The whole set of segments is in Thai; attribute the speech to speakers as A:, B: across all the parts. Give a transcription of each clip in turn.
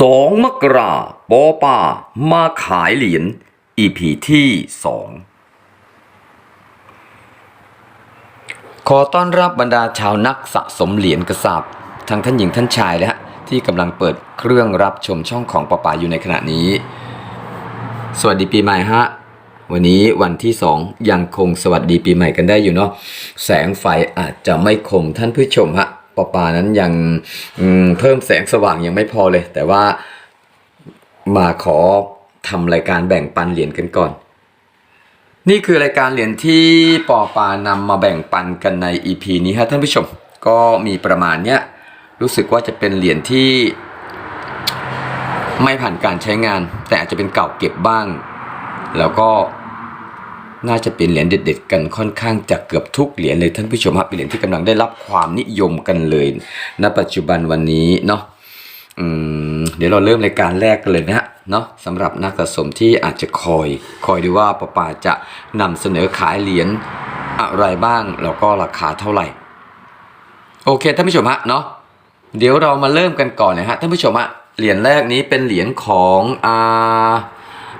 A: สองมกราปอป่ามาขายเหรียญ EP ที่สองขอต้อนรับบรรดาชาวนักสะสมเหรียญกระสาบทั้งท่านหญิงท่านชายและฮะที่กำลังเปิดเครื่องรับชมช่องของปอป่าอยู่ในขณะนี้ สวัสดีปีใหม่ฮะ วันนี้วันที่สองยังคงสวัสดีปีใหม่กันได้อยู่เนาะแสงไฟอาจจะไม่คมท่านผู้ชมฮะ ปอปานั้นยังเพิ่มแสงสว่างยังไม่พอเลย แต่ว่ามาขอทำรายการแบ่งปันเหรียญกันก่อน นี่คือรายการเหรียญที่ปอปานำมาแบ่งปันกันใน EP นี้ฮะท่านผู้ชม ก็มีประมาณเนี้ยรู้สึกว่าจะเป็นเหรียญที่ไม่ผ่านการใช้งาน แต่อาจจะเป็นเก่าเก็บบ้าง แล้วก็ น่าจะเป็นเหรียญเด็ด ๆ กันค่อนข้างจะเกือบทุกเหรียญเลยท่านผู้ชมฮะเป็นเหรียญที่กำลังได้รับความนิยมกันเลยณปัจจุบันวันนี้เนาะเดี๋ยวเราเริ่มรายการแรกกันเลยนะฮะเนาะสำหรับนักสะสมที่อาจจะคอย คอยดูว่าปปาจะนำเสนอขายเหรียญอะไรบ้างแล้วก็ราคาเท่าไหร่ โอเคท่านผู้ชมฮะเนาะเดี๋ยวเรามาเริ่มกันก่อนนะฮะท่านผู้ชมฮะเหรียญแรกนี้เป็นเหรียญของอา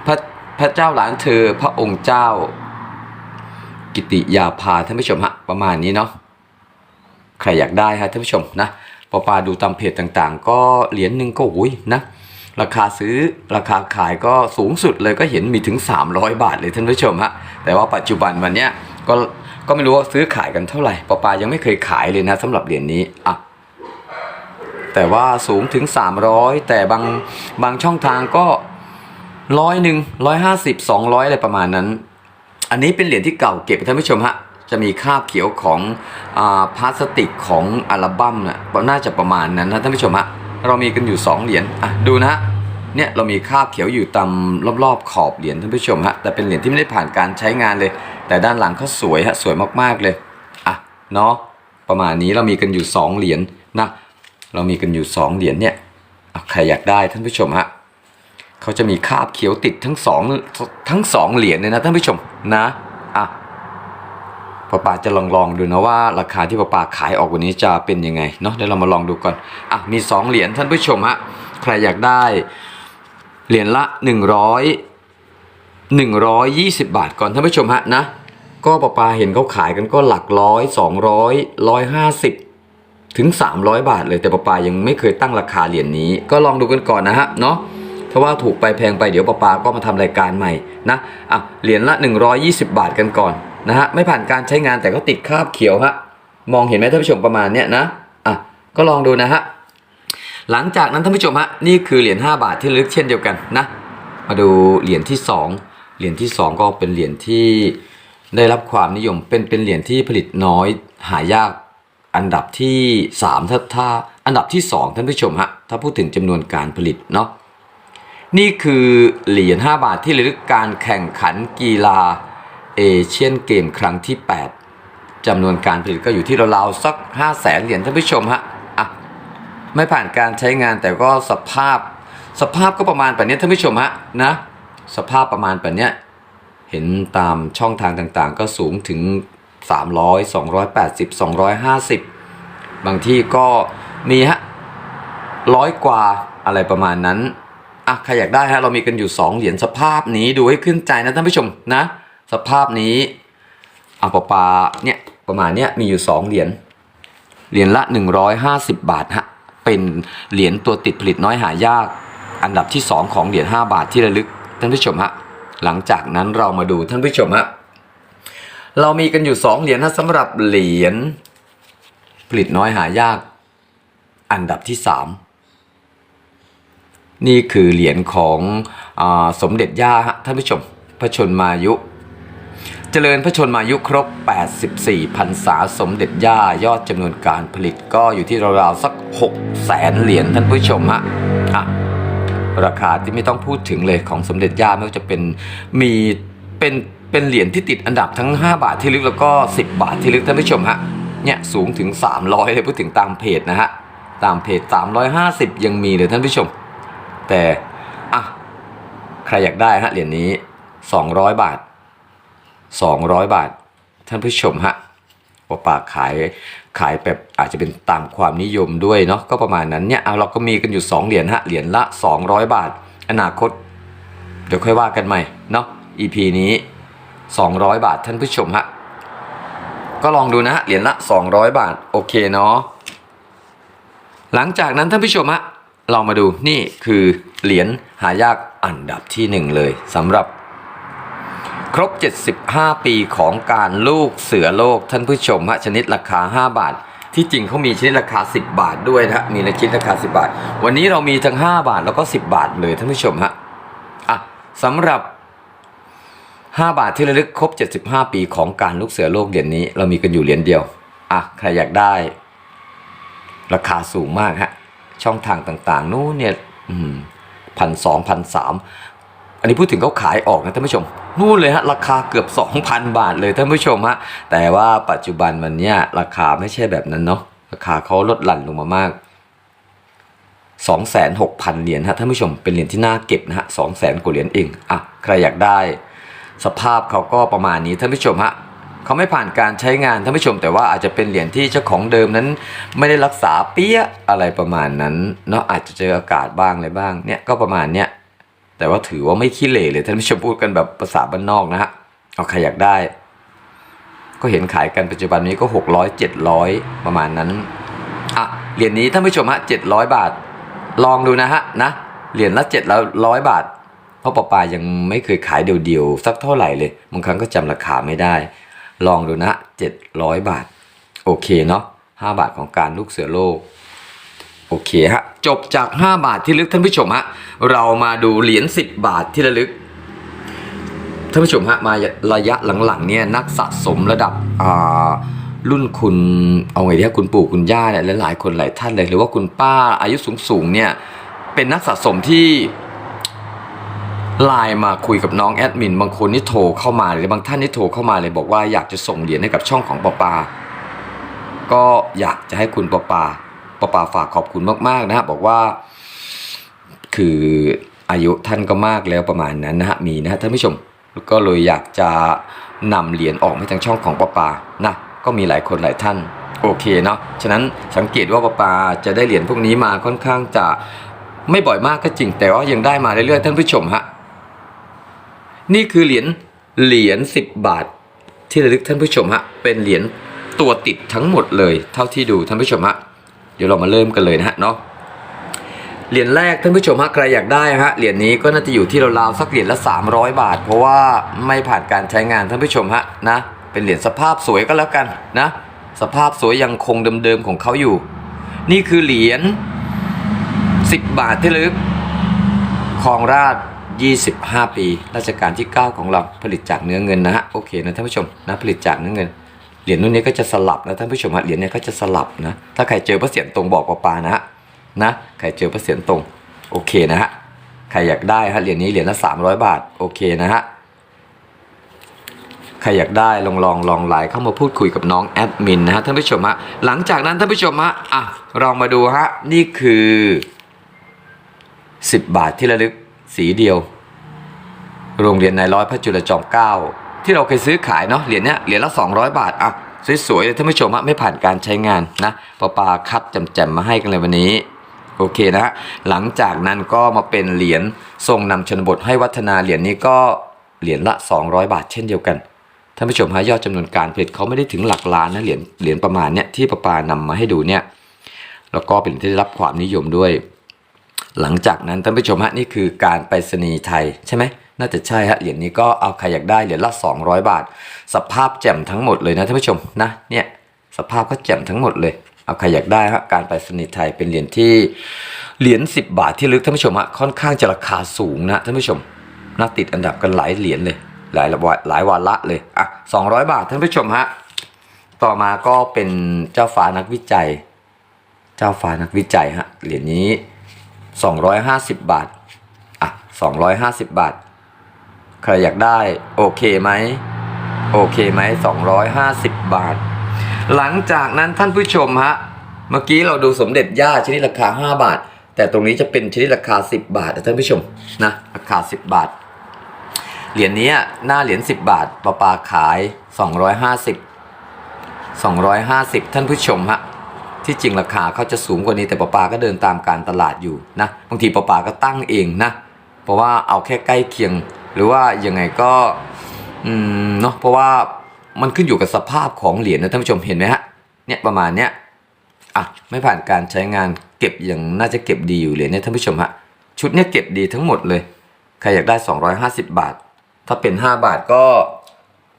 A: พระพระเจ้าหลานเธอพระองค์เจ้า กิติยาภาท่านผู้ชมฮะประมาณนี้เนาะใครอยากได้ฮะท่านผู้ชมนะพอปาดูตามเพจต่างๆ ก็เหรียญหนึ่งก็อุ้ยนะราคาซื้อราคาขายก็สูงสุดเลยก็เห็นมีถึง 300 บาทเลยท่านผู้ชมฮะแต่ว่าปัจจุบันวันเนี้ยก็ก็ไม่รู้ว่าซื้อขายกันเท่าไหร่ปอปายังไม่เคยขายเลยนะสำหรับเหรียญนี้อะแต่ว่าสูงถึง 300 แต่บางบางช่องทางก็ร้อยหนึ่งร้อยห้าสิบสองร้อยอะไรประมาณนั้น อันนี้เป็นเหรียญที่เก่าเก็บท่านผู้ชมฮะจะมีคราบเขียวของอพลาสติกของอัลบั้มนะน่าจะประมาณนั้นนะท่านผู้ชมฮะเรามีกันอยู่ 2 เหรียญอะดูนะฮะเนี่ยเรามีคราบเขียวอยู่ตามรอบๆขอบเหรียญท่านผู้ชมฮะแต่เป็นเหรียญที่ไม่ได้ผ่านการใช้งานเลย แต่ด้านหลังเขาสวยฮะสวยมากๆเลยอะเนาะประมาณนี้เรามีกันอยู่ 2 เหรียญนะเรามีกันอยู่ 2 เหรียญเนี่ยใครอยากได้ท่านผู้ชมฮะ เขาจะมีคาบเขียวติดทั้งสองทั้งสองเหรียญเลยนะท่านผู้ชมนะอะป้าป่าจะลองลองดูนะว่า ราคาที่ป้าป่าขายออกวันนี้จะเป็นยังไงเนาะเดี๋ยวเรามาลองดูก่อนอะมีสองเหรียญท่านผู้ชมฮะใครอยากได้ เหรียญละหนึ่งร้อยหนึ่งร้อยยี่สิบบาทก่อนท่านผู้ชมฮะนะก็ป้าป่าเห็นเขาขายกันก็หลักร้อยสองร้อยร้อยห้าสิบถึง 300 บาทเลยแต่ปาปายังไม่เคยตั้งราคาเหรียญนี้ ก็ลองดูกันก่อนนะฮะเนาะ เพราะว่าถูกไปแพงไปเดี๋ยวปาปาก็มาทำรายการใหม่นะอะเหรียญละ 120 บาทกันก่อนนะฮะไม่ผ่านการใช้งานแต่ก็ติดคราบเขียวฮะมองเห็นไหมท่านผู้ชมประมาณเนี้ยนะอะก็ลองดูนะฮะหลังจากนั้นท่านผู้ชมฮะนี่คือเหรียญ5บาทที่ลึกเช่นเดียวกันนะ มาดูเหรียญที่สองเหรียญที่สองก็เป็นเหรียญที่ได้รับความนิยมเป็นเป็นเหรียญที่ผลิตน้อยหายากอันดับที่3ถ้าถ้าอันดับที่ 2 ท่านผู้ชมฮะถ้าพูดถึงจำนวนการผลิตเนาะ นี่คือเหรียญ5บาทที่ระลึกการแข่งขันกีฬาเอเชียนเกมครั้งที่ 8จำนวนการผลิตก็อยู่ที่ราวๆสัก 5 0 0แสนเหรียญท่านผู้ชมฮะอะไม่ผ่านการใช้งานแต่ก็สภาพสภาพก็ประมาณแบบนี้ท่านผู้ชมฮะนะสภาพประมาณแบบเนี้ยเห็นตามช่องทางต่างๆ ก็สูงถึง 300 280 250 บางที่ก็มีฮะร้อยกว่าอะไรประมาณนั้น อะใครอยากได้ฮะเรามีกันอยู่ 2 เหรียญสภาพนี้ดูให้ขึ้นใจนะท่านผู้ชมนะ สภาพนี้อะปะปาเนี่ยประมาณเนี้ยมีอยู่ 2 เหรียญเหรียญละ 150 บาทฮะเป็นเหรียญตัวติดผลิตน้อยหายาก อันดับที่ 2 ของเหรียญ5บาทที่ระลึกท่านผู้ชมฮะหลังจากนั้นเรามาดูท่านผู้ชมฮะเรามีกันอยู่ 2 เหรียญนะสำหรับเหรียญผลิตน้อยหายาก อันดับที่ 3 นี่คือเหรียญของอสมเด็จย่าท่านผู้ชม พระชนมายุ เจริญพระชนมายุครบ 84พรรษาสมเด็จย่ายอดจำนวนการผลิตก็อยู่ที่ราวๆสัก 6 แสนเหรียญท่านผู้ชมฮะะราคาที่ไม่ต้องพูดถึงเลยของสมเด็จย่าไม่ว่าจะเป็นมีเป็นเป็นเหรียญที่ติดอันดับทั้ง 5 บาทที่ลึกแล้วก็ 10 บาทที่ลึกท่านผู้ชมฮะเนี่ยสูงถึง 300เลยพูดถึงตามเพจนะฮะตามเพจ 350 ยังมีเลยท่านผู้ชม แต่อะใครอยากได้ฮะเหรียญนี้ 200 บาท 200 บาท ท่านผู้ชมฮะปอปาขายขายแบบอาจจะเป็นตามความนิยมด้วยเนาะก็ประมาณนั้นเนี่ยเอาเราก็มีกันอยู่ 2 เหรียญฮะเหรียญละ 200 บาท อนาคต เดี๋ยวค่อยว่ากันใหม่เนาะ EP นี้ 200 บาทท่านผู้ชมฮะก็ลองดูนะฮะเหรียญละ 200 บาท โอเคเนาะหลังจากนั้นท่านผู้ชมฮะ เรามาดูนี่คือเหรียญหายากอันดับที่หนึ่งเลยสำหรับครบ 75 ปีของการลูกเสือโลกท่านผู้ชมฮะชนิดราคา 5 บาท ที่จริงเขามีชนิดราคา 10 บาทด้วยนะมีในชนิดราคา 10 บาท วันนี้เรามีทั้ง 5 บาทแล้วก็ 10 บาทเลยท่านผู้ชมฮะอะสำหรับ 5 บาทที่ระลึกครบ 75 ปีของการลูกเสือโลกเหรียญนี้ เรามีกันอยู่เหรียญเดียวอะใครอยากได้ ราคาสูงมากฮะ ช่องทางต่างๆ นู้นเนี่ยพันสองพันสามอันนี้พูดถึงเขาขายออกนะท่านผู้ชม นู่นเลยฮะราคาเกือบ 2,000 บาทเลยท่านผู้ชมฮะแต่ว่าปัจจุบันมันเนี่ยราคาไม่ใช่แบบนั้นเนาะราคาเขาลดหลั่นลงมามาก26,000 เหรียญฮะท่านผู้ชมเป็นเหรียญที่น่าเก็บนะฮะ200,000กว่าเหรียญเองอะใครอยากได้ สภาพเขาก็ประมาณนี้ท่านผู้ชมฮะ เขาไม่ผ่านการใช้งานท่านผู้ชมแต่ว่าอาจจะเป็นเหรียญที่เจ้าของเดิมนั้น ไม่ได้รักษาเปี้ยอะไรประมาณนั้นเนาะอาจจะเจออากาศบ้างอะไรบ้างเนี่ยก็ประมาณเนี้ยแต่ว่าถือว่าไม่ขี้เหร่เลยท่านผู้ชมพูดกันแบบภาษาบ้านนอกนะฮะเอาใครอยากได้ ก็เห็นขายกันปัจจุบันนี้ก็ 600 700 ประมาณนั้นอะเหรียญนี้ท่านผู้ชมฮะ700 บาท ลองดูนะฮะนะเหรียญละ700 บาท เพราะปอปายังไม่เคยขายเดียวๆสักเท่าไหร่เลยบางครั้งก็จำราคาไม่ได้ ลองดูนะ 700 บาท โอเคเนาะ5บาทของการลูกเสือโลก โอเคฮะ จบจาก 5 บาทที่ลึกท่านผู้ชมฮะ เรามาดูเหรียญ10 บาทที่ระลึก ท่านผู้ชมฮะ มาระยะหลังๆเนี่ยนักสะสมระดับอ่ารุ่นคุณเอาไงดีฮะคุณปู่คุณย่าเนี่ยหลายๆคนหลายท่านเลย หรือว่าคุณป้าอายุสูงๆเนี่ยเป็นนักสะสมที่ ไลน์มาคุยกับน้องแอดมินบางคนนี่โทรเข้ามาหรือบางท่านนี่โทรเข้ามาเลยบอกว่าอยากจะส่งเหรียญให้กับช่องของปอปา ก็อยากจะให้คุณปอปาปอปาฝากขอบคุณมากๆนะฮะบอกว่าคืออายุท่านก็มากแล้วประมาณนั้นนะฮะมีนะฮะท่านผู้ชมก็เลยอยากจะนำเหรียญออกให้ทางช่องของปอปานะก็มีหลายคนหลายท่านโอเคเนาะฉะนั้นสังเกตว่าปอปาจะได้เหรียญพวกนี้มาค่อนข้างจะไม่บ่อยมากก็จริง แต่ว่ายังได้มาเรื่อยๆท่านผู้ชมฮะ นี่คือเหรียญเหรียญ10บาท ที่ระลึกท่านผู้ชมฮะเป็นเหรียญตัวติดทั้งหมดเลย เท่าที่ดูท่านผู้ชมฮะเดี๋ยวเรามาเริ่มกันเลยนะฮะเนาะเหรียญแรกท่านผู้ชมฮะใครอยากได้ฮะเหรียญนี้ก็น่าจะอยู่ที่ราวๆสักเหรียญละ 300 บาท เพราะว่าไม่ผ่านการใช้งานท่านผู้ชมฮะนะเป็นเหรียญสภาพสวยก็แล้วกันนะสภาพสวยยังคงเดิมๆของเขาอยู่ นี่คือเหรียญ10 บาทที่ระลึกครองราช 25 ปี ราชการที่ 9 ของเราผลิตจากเนื้อเงินนะฮะโอเคนะท่านผู้ชมนะผลิตจากเนื้อเงินเหรียญรุ่นนี้ก็จะสลับนะท่านผู้ชมฮะเหรียญเนี้ก็จะสลับนะถ้าใครเจอพระเสียรตรงบอกปอปานะฮะนะใครเจอพระเสียรตรงโอเคนะฮะใครอยากได้ฮะเหรียญนี้เหรียญละ300 บาทโอเคนะฮะใครอยากได้ลองลองลองไลน์เข้ามาพูดคุยกับน้องแอดมินนะฮะท่านผู้ชมฮะหลังจากนั้นท่านผู้ชมฮะอะลองมาดูฮะนี่คือ 10 บาทที่ระลึก สีเดียว โรงเรียนนายร้อยพระจุลจอมเกล้าที่เราเคยซื้อขายเนาะเหรียญเนี้ยเหรียญละ 200 บาทอะสวยๆเลยท่านผู้ชมฮะไม่ผ่านการใช้งานนะปอปาคัดแจ่มๆมาให้กันเลยวันนี้โอเคนะฮะหลังจากนั้นก็มาเป็นเหรียญทรงนำชนบทให้วัฒนาเหรียญนี้ก็เหรียญละ 200 บาทเช่นเดียวกันท่านผู้ชมฮะยอดจำนวนการผลิตเขาไม่ได้ถึงหลักล้านนะเหรียญเหรียญประมาณเนี้ยที่ปอปานำมาให้ดูเนี่ยแล้วก็เป็นที่ได้รับความนิยมด้วย หลังจากนั้นท่านผู้ชมฮะนี่คือการไปรษณีย์ไทยใช่ไหมน่าจะใช่ฮะเหรียญนี้ก็เอาใครอยากได้เหรียญละ 200 บาท สภาพแจ่มทั้งหมดเลยนะท่านผู้ชมนะเนี่ยสภาพก็แจ่มทั้งหมดเลย เอาใครอยากได้ฮะการไปรษณีย์ไทยเป็นเหรียญที่เหรียญ10 บาทที่ลึกท่านผู้ชมฮะค่อนข้างจะราคาสูงนะท่านผู้ชมนะติดอันดับกันหลายเหรียญเลย หลายวันหลายวาระเลยอะ200 บาทท่านผู้ชมฮะต่อมาก็เป็นเจ้าฟ้านักวิจัย เจ้าฟ้านักวิจัยฮะเหรียญนี้ 250 บาท อะ 250 บาท ใครอยากได้โอเคไหมโอเคไหม250 บาท หลังจากนั้นท่านผู้ชมฮะ เมื่อกี้เราดูสมเด็จย่าชนิดราคา 5 บาท แต่ตรงนี้จะเป็นชนิดราคา 10 บาทนะท่านผู้ชมนะราคา 10 บาท เหรียญนี้หน้าเหรียญ10 บาทปาปาขาย 250 250 ท่านผู้ชมฮะ ที่จริงราคาเขาจะสูงกว่านี้แต่ปาปาก็เดินตามการตลาดอยู่นะบางทีปาปาก็ตั้งเองนะ เพราะว่าเอาแค่ใกล้เคียง หรือว่ายังไงก็อืมเนาะเพราะว่ามันขึ้นอยู่กับสภาพของเหรียญนะท่านผู้ชมเห็นไหมฮะเนี่ยประมาณเนี้ยอะไม่ผ่านการใช้งานเก็บอย่างน่าจะเก็บดีอยู่เลยญเนี่ยท่านผู้ชมฮะชุดเนี้ยเก็บดีทั้งหมดเลยใครอยากได้ 250 บาท ถ้าเป็น 5 บาทก็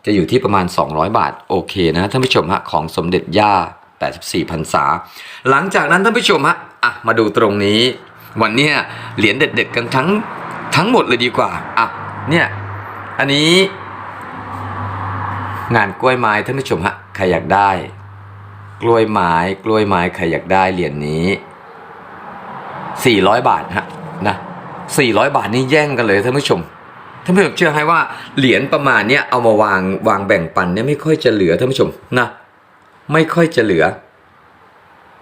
A: จะอยู่ที่ประมาณ 200 บาท โอเคนะท่านผู้ชมฮะของสมเด็จย่า 84พรรษา หลังจากนั้นท่านผู้ชมฮะอะมาดูตรงนี้ วันเนี้ยเหรียญเด็ด ๆ กันทั้งทั้งหมดเลยดีกว่าอะเนี่ยอันนี้ งานกล้วยไม้ท่านผู้ชมฮะใครอยากได้ กล้วยไม้กล้วยไม้ใครอยากได้เหรียญนี้ 400 บาทฮะนะ400 บาทนี่แย่งกันเลยท่านผู้ชมท่านผู้ชมเชื่อให้ว่าเหรียญประมาณเนี้ยเอามาวางวางแบ่งปันเนี่ยไม่ค่อยจะเหลือท่านผู้ชมนะ ไม่ค่อยจะเหลือ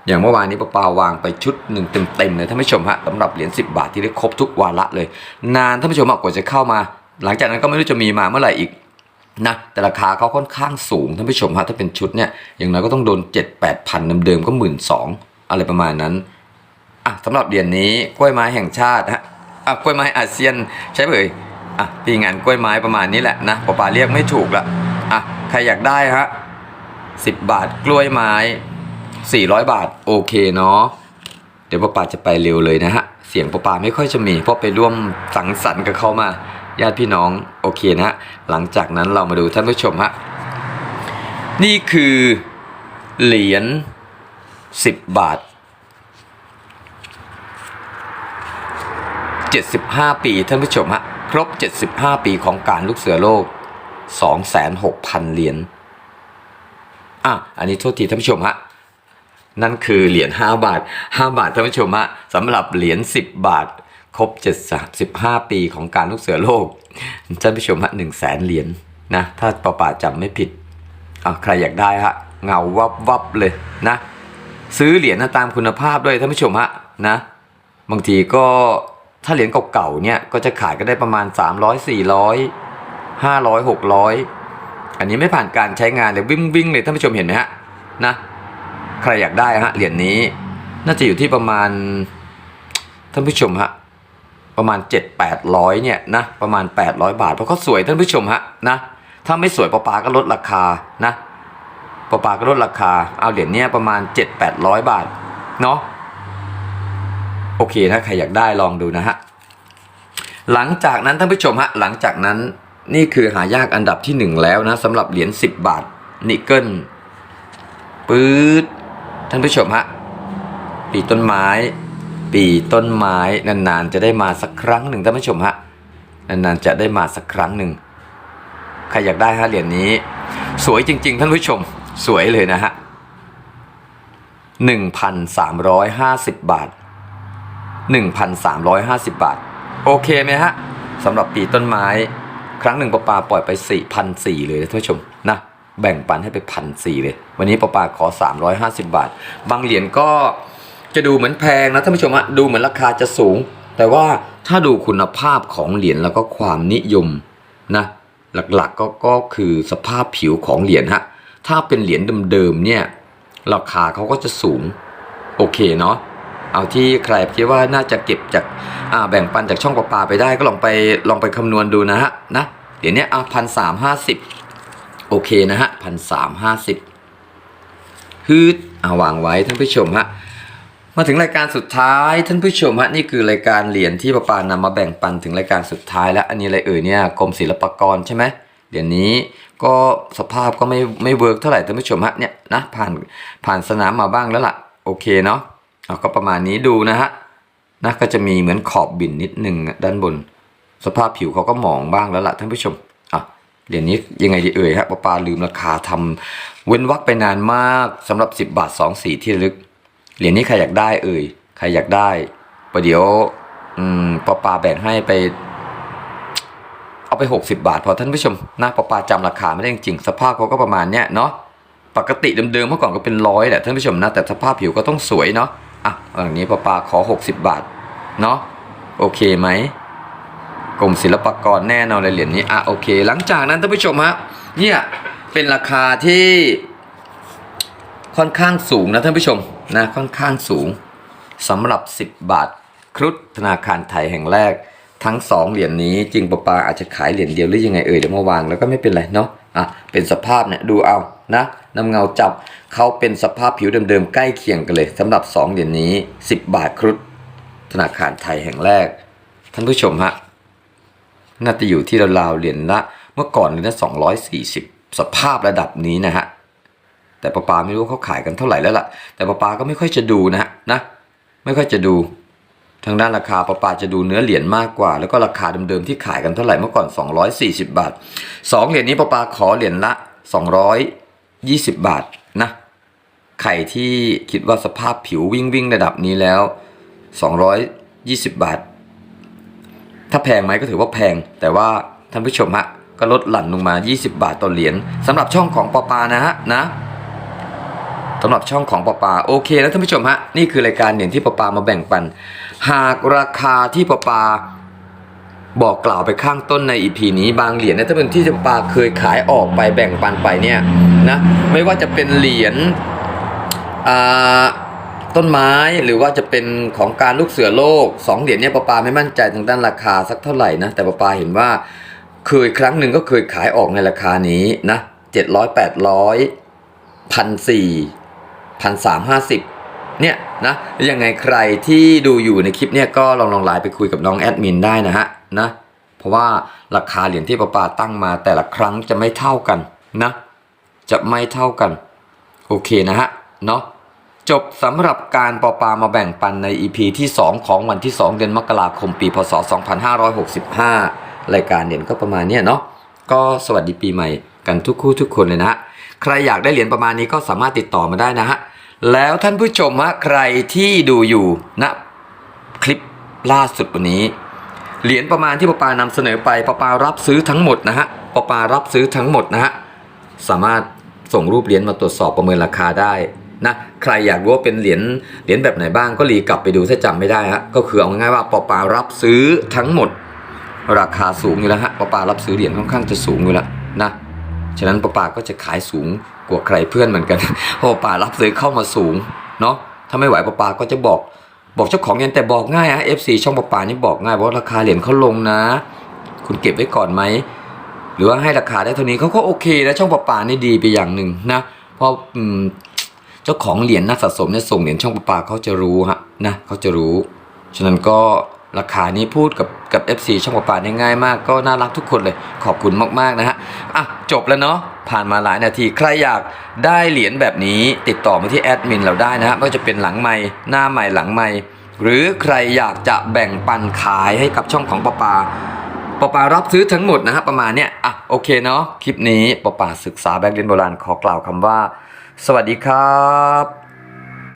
A: อย่างเมื่อวานนี้ป้าปาวางไปชุดหนึ่งเต็มๆเลยท่านผู้ชมฮะสำหรับเหรียญ10 บาทที่ได้ครบทุกวาระเลย นานท่านผู้ชมกว่าจะเข้ามา หลังจากนั้นก็ไม่รู้จะมีมาเมื่อไหร่อีกนะแต่ราคาเขาค่อนข้างสูงท่านผู้ชมฮะถ้าเป็นชุดเนี่ยอย่างน้อยก็ต้องโดน 7 8พันเดิมๆก็หมื่นสองอะไรประมาณนั้นอะสำหรับเหรียญนี้กล้วยไม้แห่งชาติฮะอะกล้วยไม้อาเซียนใช่ไหมเอ่ยอะปีงานกล้วยไม้ประมาณนี้แหละนะปอปาเรียกไม่ถูกละอะใครอยากได้ฮะ สิบบาทกล้วยไม้สี่ร้อยบาทโอเคเนาะเดี๋ยวปอปาจะไปเร็วเลยนะฮะ เสียงปอปาไม่ค่อยจะมีเพราะไปร่วมสังสรรค์กับเขามาญาติพี่น้องโอเคนะฮะหลังจากนั้นเรามาดูท่านผู้ชมฮะนี่คือเหรียญสิบบาท 75 ปีท่านผู้ชมฮะครบ 75 ปีของการลูกเสือโลก 26,000เหรียญ อะอันนี้โทษทีท่านผู้ชมฮะนั่นคือเหรียญ5บาท 5 บาทท่านผู้ชมฮะสำหรับเหรียญ10 บาท ครบ75ปีของการลูกเสือโลกท่านผู้ชมฮะ1 0 0 0 0แสนเหรียญนะถ้าปาป่าจำไม่ผิดอะใครอยากได้ฮะเงาวับวับเลยนะ ซื้อเหรียญนะตามคุณภาพด้วยท่านผู้ชมฮะนะบางทีก็ถ้าเหรียญเก่าๆเนี่ยก็จะขายก็ได้ประมาณ 300 400 500 600 อันนี้ไม่ผ่านการใช้งานเลยวิ่งวิ่งเลยท่านผู้ชมเห็นไหมฮะนะใครอยากได้ฮะเหรียญนี้น่าจะอยู่ที่ประมาณท่านผู้ชมฮะประมาณ 7 800เนี่ยนะประมาณ 800 บาทเพราะเขาสวยท่านผู้ชมฮะนะถ้าไม่สวยปปาก็ลดราคานะปปาก็ลดราคาเอาเหรียญเนี้ยประมาณ 7 800 บาทเนาะโอเคนะใครอยากได้ลองดูนะฮะหลังจากนั้นท่านผู้ชมฮะหลังจากนั้น นี่คือหายากอันดับที่หนึ่งแล้วนะสำหรับเหรียญ10บาท นิกเกิลปื๊ดท่านผู้ชมฮะปีต้นไม้ ปีต้นไม้นานๆจะได้มาสักครั้งหนึ่งท่านผู้ชมฮะนานๆจะได้มาสักครั้งหนึ่งใครอยากได้ฮะเหรียญนี้ สวยจริง ๆ ท่านผู้ชม สวยเลยนะฮะ1,350บาท1,350บาท โอเคไหมฮะสำหรับปีต้นไม้ ครั้งหนึ่งปอปาปล่อยไป4,400เลยนะท่านผู้ชมนะแบ่งปันให้ไปพันสี่เลย วันนี้ปอปาขอ 350 บาท บางเหรียญก็จะดูเหมือนแพงนะท่านผู้ชมฮะดูเหมือนราคาจะสูง แต่ว่าถ้าดูคุณภาพของเหรียญแล้วก็ความนิยมนะหลักๆก็ก็คือสภาพผิวของเหรียญฮะถ้าเป็นเหรียญเดิมๆเนี่ยราคาเขาก็จะสูงโอเคเนาะ เอาที่ใครคิดว่าน่าจะเก็บจากแบ่งปันจากช่องประปาไปได้ก็ลองไปลองไปคำนวณดูนะฮะนะเดี๋ยวนี้อะพันสามห้าสิบโอเคนะฮะพันสามห้าสิบฮืดอ่าวางไว้ท่านผู้ชมฮะมาถึงรายการสุดท้ายท่านผู้ชมฮะนี่คือรายการเหรียญที่ประปานำมาแบ่งปันถึงรายการสุดท้ายแล้วอันนี้อะไรเอ่ยเนี่ยกรมศิลปากรใช่ไหมเหรียญนี้ก็สภาพก็ไม่ไม่เวิร์กเท่าไหร่ท่านผู้ชมฮะเนี่ยนะผ่านผ่านสนามมาบ้างแล้วล่ะโอเคเนาะ เอาก็ประมาณนี้ดูนะฮะนะก็จะมีเหมือนขอบบิ่นนิดหนึ่งด้านบน สภาพผิวเขาก็หมองบ้างแล้วล่ะท่านผู้ชมอะเหรียญนี้ยังไงดีเอ่ยฮะปาปาลืมราคาทำเว้นวักไปนานมากสำหรับ 10 บาท 2 สีที่ลึก เหรียญนี้ใครอยากได้เอ่ยใครอยากได้ประเดี๋ยวอืมปาปาแบ่งให้ไป เอาไป 60 บาท พอท่านผู้ชมนะปาปาจำราคาไม่ได้จริง สภาพเขาก็ประมาณเนี้ยเนาะปกติเดิมๆเมื่อก่อนก็เป็นร้อยแหละท่านผู้ชมนะแต่สภาพผิวก็ต้องสวยเนาะ อะอย่างนี้ป้าปาขอ 60 บาท เนาะโอเคไหมกรมศิลปากรแน่นอนเลยเหรียญนี้อะโอเค หลังจากนั้นท่านผู้ชมฮะเนี่ยเป็นราคาที่ค่อนข้างสูงนะท่านผู้ชมนะค่อนข้างสูงสำหรับ 10 บาท ครุฑธนาคารไทยแห่งแรก ทั้ง 2 เหรียญนี้จริงปะปาอาจจะขายเหรียญเดียวหรือยังไงเอ่ยเดี๋ยวมาวางแล้วก็ไม่เป็นไรเนาะอะเป็นสภาพเนี่ยดูเอา นะนำเงาจับเขาเป็นสภาพผิวเดิมๆ ใกล้เคียงกันเลยสำหรับ 2 เหรียญนี้ 10 บาทครุฑธนาคารไทยแห่งแรก ท่านผู้ชมฮะน่าจะอยู่ที่ราวๆเหรียญละเมื่อก่อนเหรียญละ240 สภาพระดับนี้นะฮะแต่ปาปาไม่รู้เขาขายกันเท่าไหร่แล้วล่ะ แต่ปาปาก็ไม่ค่อยจะดูนะฮะนะไม่ค่อยจะดูทางด้านราคาปาปาจะดูเนื้อเหรียญมากกว่า แล้วก็ราคาเดิมๆที่ขายกันเท่าไหร่เมื่อก่อน 240 บาท 2 เหรียญนี้ปาปาขอเหรียญละ 20 บาทนะใครที่คิดว่าสภาพผิววิ่งวิ่งระดับนี้แล้ว 220 บาท ถ้าแพงไหมก็ถือว่าแพง แต่ว่าท่านผู้ชมฮะก็ลดหลั่นลงมา 20 บาทต่อเหรียญสำหรับช่องของปอปานะฮะนะสำหรับช่องของปอปาโอเคแล้วท่านผู้ชมฮะนี่คือรายการเหรียญที่ปอปามาแบ่งปัน หากราคาที่ปอปา บอกกล่าวไปข้างต้นในอีพีนี้บางเหรียญนะถ้าเป็นที่ปอปาเคยขายออกไปแบ่งปันไปเนี่ยนะไม่ว่าจะเป็นเหรียญต้นไม้หรือว่าจะเป็นของการลูกเสือโลกสองเหรียญเนี่ยปาปาไม่มั่นใจทางด้านราคาสักเท่าไหร่นะแต่ปาปาเห็นว่าเคยครั้งหนึ่งก็เคยขายออกในราคานี้นะเจ็ดร้อยแปดร้อยพันสี่พันสามห้าสิบเนี่ยนะยังไงใครที่ดูอยู่ในคลิปเนี่ยก็ลองลองไลน์ไปคุยกับน้องแอดมินได้นะฮะ นะเพราะว่าราคาเหรียญที่ปาปาตั้งมาแต่ละครั้งจะไม่เท่ากันนะ จะไม่เท่ากัน โอเคนะฮะเนาะจบสำหรับการปอปามาแบ่งปันใน EP ที่ 2 ของวันที่ 2 เดือนมกราคมปีพศ 2565 รายการเด่นก็ประมาณนี้เนาะก็สวัสดีปีใหม่กันทุกคู่ทุกคนเลยนะฮะใครอยากได้เหรียญประมาณนี้ก็สามารถติดต่อมาได้นะฮะ แล้วท่านผู้ชมฮะใครที่ดูอยู่ณคลิปล่าสุดวันนี้ เหรียญประมาณที่ปปานำเสนอไปปปารับซื้อทั้งหมดนะฮะปปารับซื้อทั้งหมดนะฮะสามารถส่งรูปเหรียญมาตรวจสอบประเมินราคาได้นะใครอยากรู้ว่าเป็นเหรียญเหรียญแบบไหนบ้างก็รีกลับไปดูถ้าจำไม่ได้ฮะก็คือเอาง่ายๆว่าปปารับซื้อทั้งหมด ราคาสูงอยู่แล้วฮะปปารับซื้อเหรียญค่อนข้างจะสูงอยู่แล้วนะฉะนั้นปปาก็จะขายสูงกว่าใครเพื่อนเหมือนกันเพราะปปารับซื้อเข้ามาสูงเนาะถ้าไม่ไหวปปาก็จะบอก บอกเจ้าของเหรียแต่บอกง่ายฮะ FC ช่องปะปานี่บอกง่ายเพราะราคาเหรียญเขาลงนะ คุณเก็บไว้ก่อนไหมหรือว่าให้ราคาได้เท่านี้เขาก็โอเคนะช่องประปานี่ดีไปอย่างหนึ่งนะเพราะเจ้าของเหรียญนักสะสมเนี่ยส่งเหรียญช่องประปาเขาจะรู้ฮะนะเขาจะรู้ ฉะนั้นก็ ราคานี้พูดกับกับ FC ช่องประปาเนี่ยง่ายมาก ก็น่ารักทุกคนเลยขอบคุณมากๆนะฮะอะจบแล้วเนาะผ่านมาหลายนาที ใครอยากได้เหรียญแบบนี้ ติดต่อมาที่แอดมินเราได้นะฮะไม่ว่าจะเป็นหลังไม้หน้าใหม่หลังไม้หรือใครอยากจะแบ่งปันขายให้กับช่องของประปาปอปารับซื้อทั้งหมดนะฮะประมาณเนี้ยอะโอเคเนาะคลิปนี้ปอปาศึกษาแบงค์เรียนโบราณขอกล่าวคำว่า สวัสดีครับ